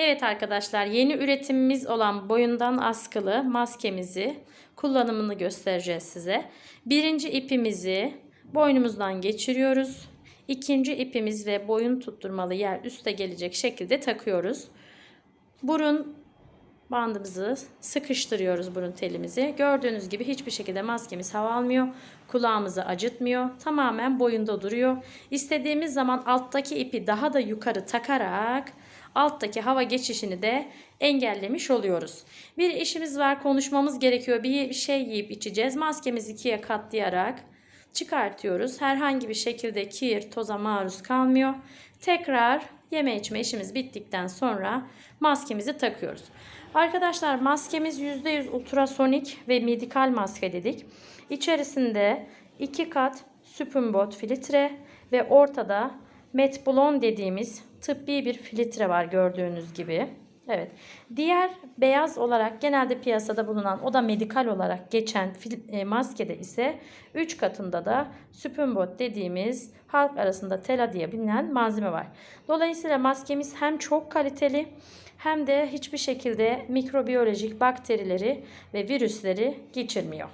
Evet arkadaşlar yeni üretimimiz olan boyundan askılı maskemizi kullanımını göstereceğiz size. Birinci ipimizi boynumuzdan geçiriyoruz. İkinci ipimiz ve boyun tutturmalı yer üste gelecek şekilde takıyoruz. Burun bandımızı sıkıştırıyoruz burun telimizi. Gördüğünüz gibi hiçbir şekilde maskemiz hava almıyor. Kulağımızı acıtmıyor. Tamamen boyunda duruyor. İstediğimiz zaman alttaki ipi daha da yukarı takarak alttaki hava geçişini de engellemiş oluyoruz. Bir işimiz var konuşmamız gerekiyor. Bir şey yiyip içeceğiz. Maskemizi ikiye katlayarak çıkartıyoruz. Herhangi bir şekilde kir, toza maruz kalmıyor. Tekrar yeme içme işimiz bittikten sonra maskemizi takıyoruz. Arkadaşlar maskemiz %100 ultrasonik ve medikal maske dedik. İçerisinde iki kat süpümbot filtre ve ortada metblon dediğimiz tıbbi bir filtre var gördüğünüz gibi. Evet. Diğer beyaz olarak genelde piyasada bulunan o da medikal olarak geçen e, maskede ise 3 katında da süpümbot dediğimiz halk arasında tela diye bilinen malzeme var. Dolayısıyla maskemiz hem çok kaliteli hem de hiçbir şekilde mikrobiyolojik bakterileri ve virüsleri geçirmiyor.